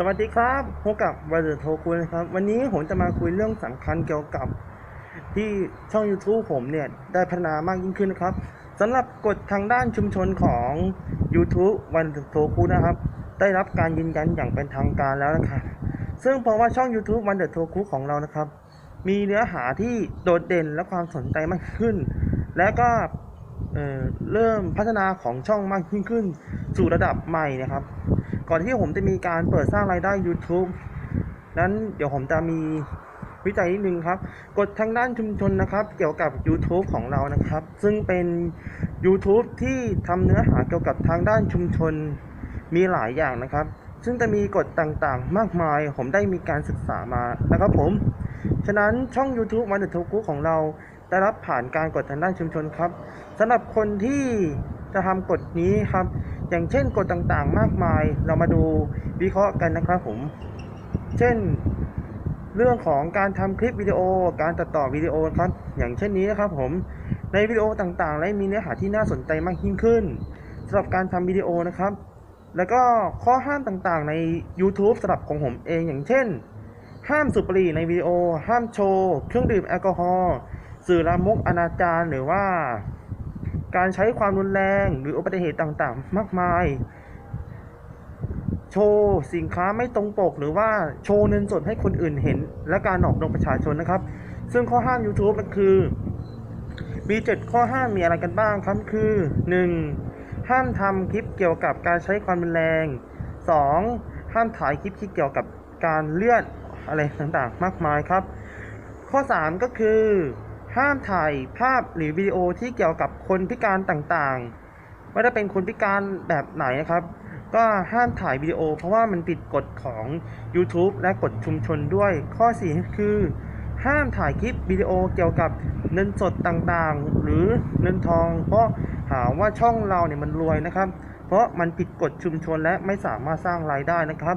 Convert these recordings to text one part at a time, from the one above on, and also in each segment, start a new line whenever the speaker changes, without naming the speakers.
สวัสดีครับพบกับวันเดอร์โทคุนะครับ วันนี้ผมจะมาคุยเรื่องสำคัญเกี่ยวกับ ที่ช่อง YouTube ผมเนี่ย ได้พัฒนามากยิ่งขึ้นนะครับสำหรับกฎทางด้านชุมชนของ YouTube วันเดอร์โทคุนะครับ ได้รับการยืนยันอย่างเป็นทางการแล้วนะครับ ซึ่งเพราะว่าช่อง YouTube วันเดอร์โทคุของเรานะครับ มีเนื้อหาที่โดดเด่นและความสนใจมากขึ้น และก็เเริ่มพัฒนาของช่องมากยิ่งขึ้น สู่ระดับใหม่นะครับ ก่อนที่ผมจะมีการเปิดสร้างรายได้ YouTube นั้นเดี๋ยวผมจะมีวิจัยนิดนึงครับกฎทางด้านชุมชนนะครับ เกี่ยวกับ YouTube ของเรานะครับ ซึ่งเป็น YouTube ที่ทำเนื้อหาเกี่ยวกับทางด้านชุมชนมีหลายอย่างนะครับ ซึ่งจะมีกฎต่างๆ มากมาย ผมได้มีการศึกษามานะครับผม ฉะนั้นช่อง YouTube วันเดอร์ทกุของเราได้รับผ่านการกฎทางด้านชุมชนครับสำหรับคนที่ จะทำกฎนี้ครับ อย่างเช่นกฎต่างๆ มากมาย เรามาดูวิเคราะห์กันนะครับผม เช่น เรื่องของการทำคลิปวิดีโอ การตัดต่อวิดีโอครับ อย่างเช่นนี้นะครับผม ในวิดีโอต่างๆ และมีเนื้อหาที่น่าสนใจมากยิ่งขึ้นสำหรับการทำวิดีโอนะครับ แล้วก็ข้อห้ามต่างๆ ใน YouTube สำหรับของผมเอง อย่างเช่น ห้ามสูบบุหรี่ในวิดีโอ ห้ามโชว์ เครื่องดื่มแอลกอฮอล์ สื่อลามกอนาจารหรือว่า การใช้ความรุนแรงหรืออุบัติเหตุต่างๆ มากมาย โชว์สินค้าไม่ตรงปก หรือว่าโชว์เงินสดให้คนอื่นเห็น และการหลอกลวงประชาชนนะครับ ซึ่งข้อห้าม YouTube ก็คือมีเจ็ดข้อห้ามมีอะไรกันบ้างครับคือ 1. ห้ามทำคลิปเกี่ยวกับการใช้ความรุนแรง 2. ห้ามถ่ายคลิปที่เกี่ยวกับการเลื่อนอะไรต่างๆ มากมายครับ ข้อ 3 ก็คือ ห้ามถ่ายภาพหรือวิดีโอที่เกี่ยวกับคนพิการต่างๆ ไม่ได้เป็นคนพิการแบบไหนนะครับ ก็ห้ามถ่ายวิดีโอ เพราะว่ามันผิดกฎของ YouTube และกฎชุมชนด้วย ข้อ4คือ ห้ามถ่ายคลิปวิดีโอเกี่ยวกับเงินสดต่างๆ หรือเงินทอง เพราะหาว่าช่องเราเนี่ยมันรวยนะครับ เพราะมันผิดกฎชุมชนและไม่สามารถสร้างรายได้นะครับ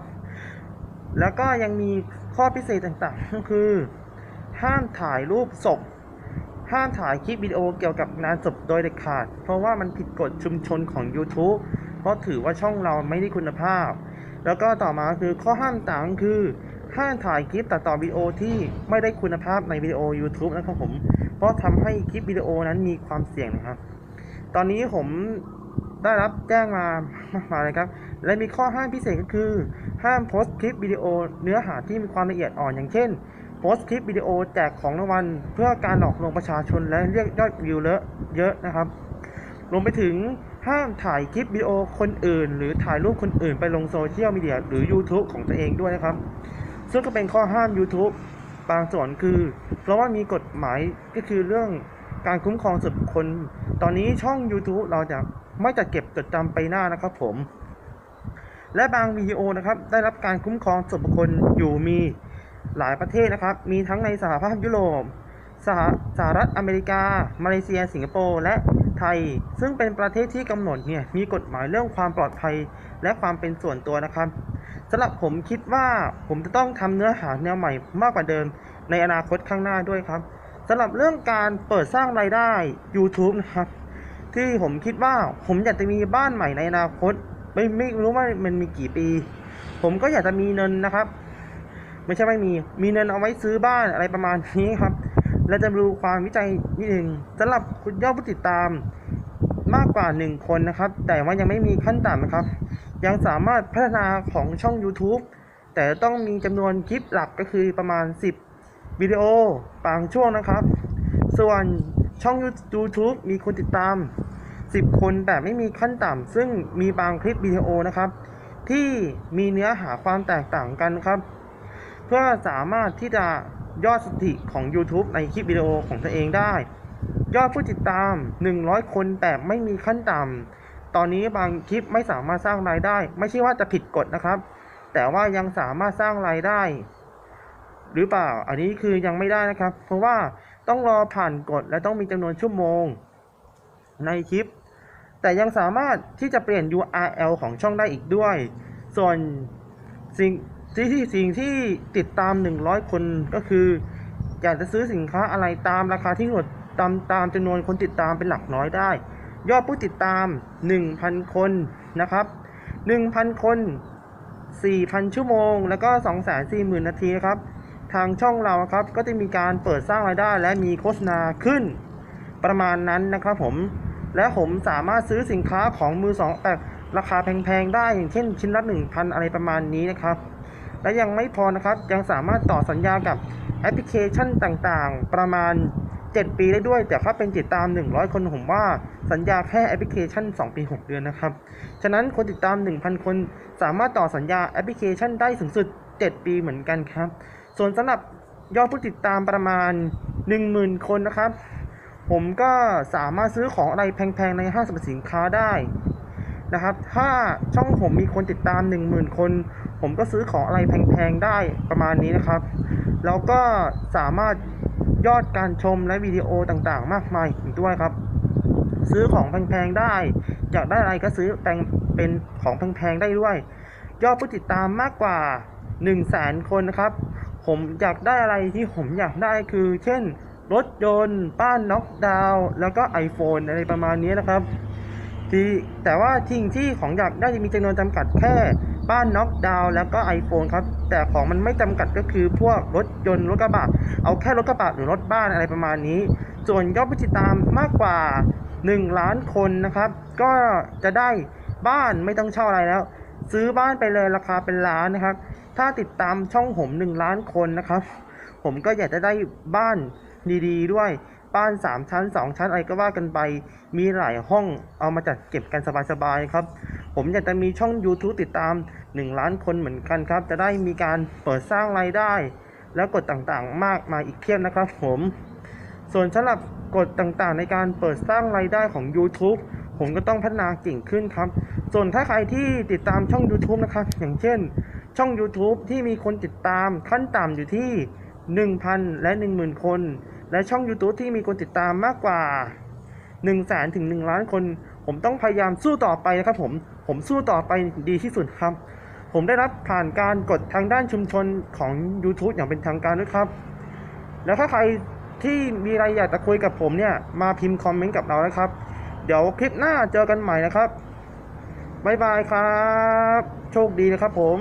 แล้วก็ยังมีข้อพิเศษต่างๆ ก็คือ ห้ามถ่ายรูปศพ ห้ามถ่ายคลิปวิดีโอเกี่ยวกับงานศพโดยเด็ดขาด เพราะว่ามันผิดกฎชุมชนของ YouTube เพราะถือว่าช่องเราไม่ได้คุณภาพ แล้วก็ต่อมาคือข้อห้ามต่างคือห้ามถ่ายคลิปตัดต่อวิดีโอที่ไม่ได้คุณภาพในวิดีโอ YouTube นะครับผม เพราะทำให้คลิปวิดีโอนั้นมีความเสี่ยงนะครับ ตอนนี้ผมได้รับแจ้งมามากมายเลยครับ และมีข้อห้ามพิเศษก็คือ ห้ามโพสต์คลิปวิดีโอเนื้อหาที่มีความละเอียดอ่อนอย่างเช่น โพสต์คลิปวิดีโอแจกของรางวัลเพื่อการหลอกลวงประชาชนและเรียกยอดวิวเลอะเยอะนะครับ รวมไปถึงห้ามถ่ายคลิปวิดีโอคนอื่น หรือถ่ายรูปคนอื่นไปลงโซเชียลมีเดียหรือ YouTube ของตัวเองด้วยนะครับ ซึ่งก็เป็นข้อห้าม YouTube บางส่วนคือ เพราะว่ามีกฎหมายก็คือเรื่องการคุ้มครองส่วนบุคคล ตอนนี้ช่อง YouTube เราจะไม่จัดเก็บจดจำไปหน้านะครับผม และบางวิดีโอนะครับได้รับการคุ้มครองส่วนบุคคลอยู่มี หลายประเทศนะครับ มีทั้งในสหภาพยุโรปสหสหรัฐอเมริกา มาเลเซีย สิงคโปร์ และไทย ซึ่งเป็นประเทศที่กำหนดเนี่ย มีกฎหมายเรื่องความปลอดภัย และความเป็นส่วนตัวนะครับสำหรับผมคิดว่าผมจะต้องทำเนื้อหาแนวใหม่มากกว่าเดิม ในอนาคตข้างหน้าด้วยครับสำหรับเรื่องการเปิดสร้างรายได้ YouTube นะครับ ที่ผมคิดว่าผมอยากจะมีบ้านใหม่ในอนาคต ไม่ไม่รู้ว่ามันมีกี่ปี ผมก็อยากจะมีเงินนะครับ ไม่ใช่ไม่มี มีเงินเอาไว้ซื้อบ้านอะไรประมาณนี้ครับและจะดูความวิจัยนิดหนึ่งสำหรับคุณยอดผู้ติดตามมากกว่า 1 คนนะครับ แต่ว่ายังไม่มีขั้นต่ำนะครับ ยังสามารถพัฒนาของช่อง YouTube แต่ต้องมีจำนวนคลิปหลักก็คือประมาณ 10 วิดีโอบางช่วงนะครับ ส่วนช่อง YouTube มีคนติดตาม 10 คนแบบไม่มีขั้นต่ำซึ่งมีบางคลิปวิดีโอนะครับ ที่มีเนื้อหาความแตกต่างกันครับ พื่อสามารถที่จะยอดสถิติของ YouTube ในคลิปวิดีโอของตัวเองได้ ยอดผู้ติดตาม 100 คนแบบไม่มีขั้นต่ำตอนนี้บางคลิปไม่สามารถสร้างรายได้ ไม่ใช่ว่าจะผิดกฎนะครับ แต่ว่ายังสามารถสร้างรายได้ หรือเปล่า อันนี้คือยังไม่ได้นะครับ เพราะว่าต้องรอผ่านกฎและต้องมีจำนวนชั่วโมง ในคลิป แต่ยังสามารถที่จะเปลี่ยน URL ของช่องได้อีกด้วย ส่วนสิ่ง ที่ที่สิ่งที่ติดตาม 100 คนก็คืออยากจะซื้อสินค้าอะไรตามราคาที่กำหนดตามตามจำนวนคนติดตามเป็นหลักน้อยได้ ยอดผู้ติดตาม 1,000 คนนะครับ 1,000 คน 4,000 ชั่วโมง แล้วก็ 240,000 นาทีนะครับ ทางช่องเราครับก็จะมีการเปิดสร้างรายได้ และมีโฆษณาขึ้น ประมาณนั้นนะครับผม และผมสามารถซื้อสินค้าของมือสองแบบราคาแพงๆได้อย่างเช่นชิ้นละ 1,000 อะไรประมาณนี้นะครับ และยังไม่พอนะครับ ยังสามารถต่อสัญญากับแอปพลิเคชันต่างๆ ประมาณ 7 ปีได้ด้วย แต่ถ้าเป็นติดตาม 100 คนผมว่าสัญญาแค่แอปพลิเคชัน 2 ปี 6 เดือนนะครับ ฉะนั้นคนติดตาม 1,000 คนสามารถต่อสัญญาแอปพลิเคชันได้สูงสุด 7 ปีเหมือนกันครับ ส่วนสำหรับยอดผู้ติดตามประมาณ 10,000 คนนะครับ ผมก็สามารถซื้อของอะไรแพงๆ ในห้างสรรพสินค้าได้นะครับ ถ้าช่องผมมีคนติดตาม 10,000 คน ผมก็ซื้อของอะไรแพงๆได้ประมาณนี้นะครับ แล้วก็สามารถยอดการชมและวิดีโอต่างๆ มากมายอีกด้วยครับ ซื้อของแพงๆได้อยากได้อะไรก็ซื้อแปลงเป็นของแพงๆได้ด้วย ยอดผู้ติดตามมากกว่า 1 0 0 0 0แสนคนนะครับ ผมอยากได้อะไรที่ผมอยากได้คือ เช่น รถยนต์บ้านน็อกดาวน์แล้วก็ iPhone อะไรประมาณนี้นะครับที่แต่ว่าทิ้งที่ของอยากได้จะมีจำนวนจำกัดแค่ บ้านน็อกดาวน์แล้วก็ iPhone ครับ แต่ของมันไม่จำกัดก็คือพวกรถยนต์รถกระบะเอาแค่รถกระบะหรือรถบ้านอะไรประมาณนี้ ส่วนยอดผู้ติดตามมากกว่า 1 ล้านคนนะครับ ก็จะได้บ้านไม่ต้องเช่าอะไรแล้ว ซื้อบ้านไปเลยราคาเป็นล้านนะครับ ถ้าติดตามช่องผม 1 ล้านคนนะครับ ผมก็อยากจะได้บ้านดี ๆด้วย บ้าน3ชั้น 2 ชั้นอะไรก็ว่ากันไป มีหลายห้องเอามาจัดเก็บกันสบายๆครับ ผมอยากจะมีช่อง YouTube ติดตาม 1 ล้านคนเหมือนกันครับ จะได้มีการเปิดสร้างรายได้ แล้วกฎต่างๆ มากมายอีกเพียบนะครับผม ส่วนสำหรับกฎต่างๆ ในการเปิดสร้างรายได้ของ YouTube ผมก็ต้องพัฒนาเก่งขึ้นครับ ส่วนถ้าใครที่ติดตามช่อง YouTube นะครับ อย่างเช่น ช่อง YouTube ที่มีคนติดตามขั้นต่ำอยู่ที่ 1,000 และ 10,000 คน และช่อง YouTube ที่มีคนติดตามมากกว่า1 0 0 0 0แสนถึง1ล้านคน ผมต้องพยายามสู้ต่อไปนะครับผม ผมสู้ต่อไปดีที่สุดครับ ผมได้รับผ่านการกดทางด้านชุมชนของ YouTube อย่างเป็นทางการด้วยครับ แล้วถ้าใครที่มีอะไรอยากจะคุยกับผมเนี่ย มาพิมพ์คอมเมนต์กับเรานะครับ เดี๋ยวคลิปหน้าเจอกันใหม่นะครับบ๊ายบายครับ โชคดีนะครับผม